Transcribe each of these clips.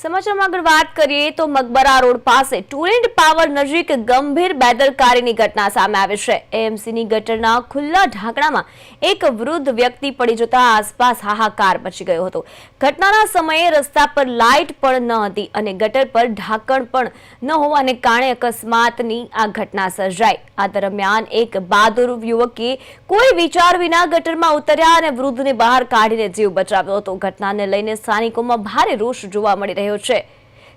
સમાચારમાં આગળ વાત કરીએ તો મકબરા રોડ પાસે ટુરેન્ટ પાવર નજીક ગંભીર બેદરકારીની ઘટના સામે આવી છે. એએમસીની ગટરના ખુલ્લા ઢાંકણામાં એક વૃદ્ધ વ્યક્તિ પડી જતા આસપાસ હાહાકાર મચી ગયો હતો. ઘટનાના સમયે રસ્તા પર લાઇટ પણ ન હતી અને ગટર પર ઢાંકણ પણ ન હોવાને કારણે અકસ્માતની આ ઘટના સર્જાઈ. આ દરમિયાન એક બહાદુર યુવકે કોઈ વિચાર વિના ગટરમાં ઉતર્યા અને વૃદ્ધને બહાર કાઢીને જીવ બચાવ્યો હતો. ઘટનાને લઈને સ્થાનિકોમાં ભારે રોષ જોવા મળી રહ્યો છે.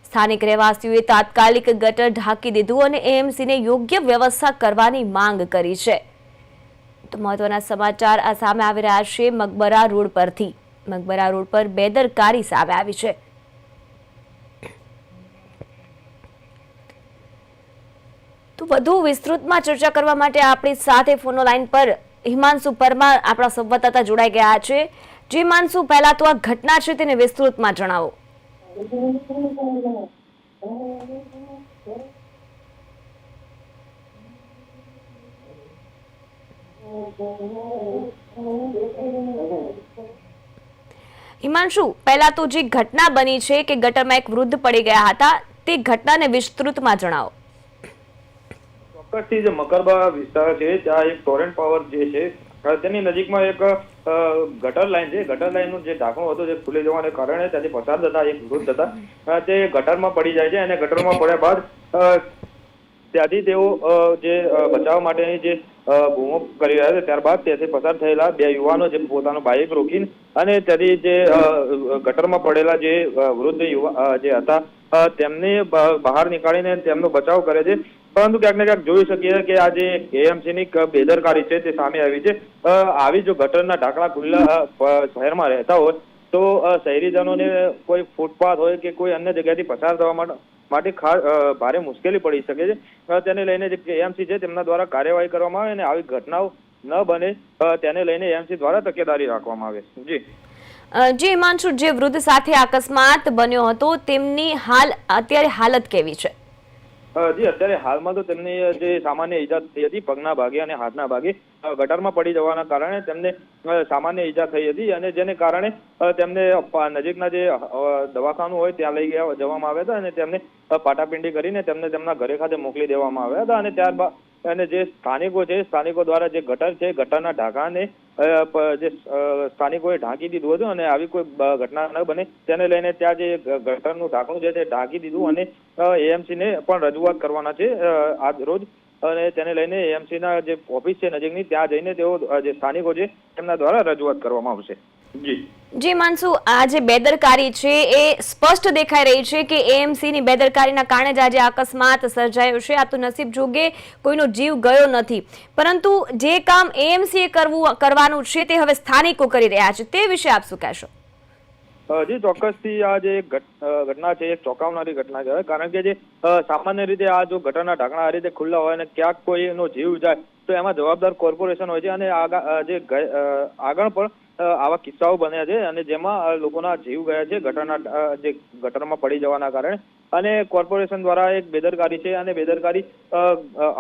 સ્થાનિક રહેવાસીઓએ તાત્કાલિક ગટર ઢાંકી દીધું અને એએમસીને યોગ્ય વ્યવસ્થા કરવાની માંગ કરી છે. તો મહત્વના સમાચાર આ સામે આવી રહ્યા છે મકબરા રોડ પરથી. મકબરા રોડ પર બેદરકારી સામે આવી છે. તો વધુ વિસ્તૃતમાં ચર્ચા કરવા માટે આપણી સાથે ફોનો લાઈન પર હિમાંશુ પરમાર, આપણા સંવાદદાતા જોડાઈ ગયા છે. જે હિમાંશુ, પહેલા તો આ ઘટના છે તેને વિસ્તૃતમાં જણાવો. હિમાંશુ, પહેલા તો જે ઘટના બની છે કે ગટરમાં એક વૃદ્ધ પડી ગયા હતા, તે ઘટનાને વિસ્તૃતમાં જણાવો. ચોક્કસથી જે મકરબા વિસ્તાર છે, ત્યાં એક ટોરેન્ટ પાવર જે છે તેની નજીકમાં એક ગટર લાઈન છે. ગટર લાઈનનું જે ઢાંકણું હતું જે ખુલી જવાને કારણે ત્યાંથી પસાર થતા, એક વૃદ્ધ હતા. તે ગટરમાં પડી જાય છે અને ગટરમાં પડ્યા બાદ ત્યાંથી તેઓ જે બચાવ માટેની જે બૂમો કરી રહ્યા છે, ત્યારબાદ ત્યાંથી પસાર થયેલા બે યુવાનો જે પોતાનું બાઇક રોકીને અને ત્યાંથી જે ગટરમાં પડેલા જે વૃદ્ધ યુવા જે હતા તેમને બહાર નીકાળીને તેમનો બચાવ કરે છે. પરંતુ ક્યાંક ને ક્યાંક જોઈ શકીએ કે આ જે એએમસી ની બેદરકારી છે તે સામે આવી છે. આવી જો ગટરના ઢાંકણા ખુલ્લા શહેરમાં રહેતા હોય તો શહેરીજનોને કોઈ ફૂટપાથ હોય કે કોઈ અન્ય જગ્યાથી પસાર થવા માટે ભારે મુશ્કેલી પડી શકે છે. તેને લઈને જે એએમસી છે તેમના દ્વારા કાર્યવાહી કરવામાં આવે અને આવી ઘટનાઓ ન બને તેને લઈને એએમસી દ્વારા તકેદારી રાખવામાં આવે જી. જે, હિમાંશુ, જે વૃદ્ધ સાથે અકસ્માત બન્યો હતો, તેમની હાલ, અત્યારે હાલત કેવી છે? જી, અત્યારે હાલમાં તો તેમની જે સામાન્ય ઈજા થઈ હતી, પગના ભાગે અને હાથના ભાગે ગટરમાં પડી જવાના કારણે તેમને સામાન્ય ઈજા થઈ હતી અને જેને કારણે તેમને નજીકના જે દવાખાનું હોય ત્યાં લઈ ગયા, જવામાં આવ્યા હતા અને તેમને પાટાપિંડી કરીને તેમને તેમના ઘરે ખાતે મોકલી દેવામાં આવ્યા હતા અને ત્યારબાદ અને જે સ્થાનિકો છે, સ્થાનિકો દ્વારા જે ગટર છે, ગટરના ઢાંકાને જે સ્થાનિકોએ ઢાંકી દીધું હતું અને આવી કોઈ ઘટના ન બને, તેને લઈને ત્યાં જે ગટરનું ઢાંકણું છે તે ઢાંકી દીધું અને એએમસીને પણ રજૂઆત કરવાના છે આજ રોજ. અને તેને લઈને એએમસી ના જે ઓફિસ છે નજીકની ત્યાં જઈને તેઓ જે સ્થાનિકો છે તેમના દ્વારા રજૂઆત કરવામાં આવશે. જી. જી માનસુ આ જે બેદરકારી છે એ સ્પષ્ટ દેખાઈ રહી છે કે એએમસી ની બેદરકારીના કારણે જ આજે અકસ્માત સર્જાયો છે. આ તો નસીબ જોગે કોઈનો જીવ ગયો નથી. પરંતુ જે કામ એએમસી એ કરવું કરવાનું છે તે હવે સ્થાનિકો કરી રહ્યા છે. તે વિશે આપ શું કહેશો? જી ચોક્કસથી આ જે ઘટના છે એક ચોંકાવનારી ઘટના છે. કારણ કે જે સામાન્ય રીતે આ જો ગટરના ઢાંકણા આ રીતે ખુલ્લા હોય અને ક્યાંક કોઈનો જીવ જાય, તો એમાં જવાબદાર કોર્પોરેશન હોય છે અને જે આગળ પણ આવા કિસ્સાઓ બન્યા છે અને જેમાં લોકોના જીવ ગયા છે ગટરના જે ગટરમાં પડી જવાના કારણે. અને કોર્પોરેશન દ્વારા એક બેદરકારી છે અને બેદરકારી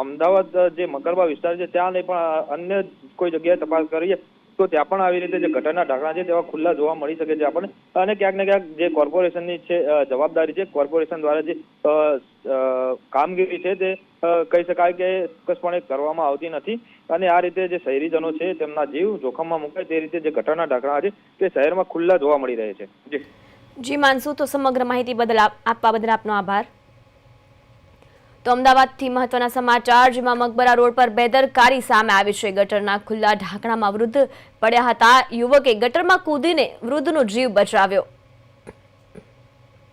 અમદાવાદ જે મકરબા વિસ્તાર છે, ત્યાં નહીં પણ અન્ય કોઈ જગ્યાએ તપાસ કરીએ તો ત્યાં પણ આવી રીતે જે ગટરના ઢાંકણા છે તેવા ખુલ્લા જોવા મળી શકે છે. આપણને અને ક્યાંક ને ક્યાંક જે કોર્પોરેશનની છે જવાબદારી છે, કોર્પોરેશન દ્વારા જે કામગીરી છે તે કહી શકાય કે ચોક્કસપણે કરવામાં આવતી નથી. અને આ રીતે જે શહેરીજનો છે તેમના જીવ જોખમમાં મુકાય તે રીતે જે ગટરના ઢાંકણા છે તે શહેરમાં ખુલ્લા જોવા મળી રહે છે. જી. જી, માનસુ, તો સમગ્ર માહિતી બદલ આપ- આપવા બદલ આપનો આભાર. તો અમદાવાદથી મહત્વના સમાચાર, જેમાં મકબરા રોડ પર બેદરકારી સામે આવી છે. ગટરના ખુલ્લા ઢાંકણામાં વૃદ્ધ પડ્યા હતા. યુવકે ગટરમાં કૂદીને વૃદ્ધનો જીવ બચાવ્યો.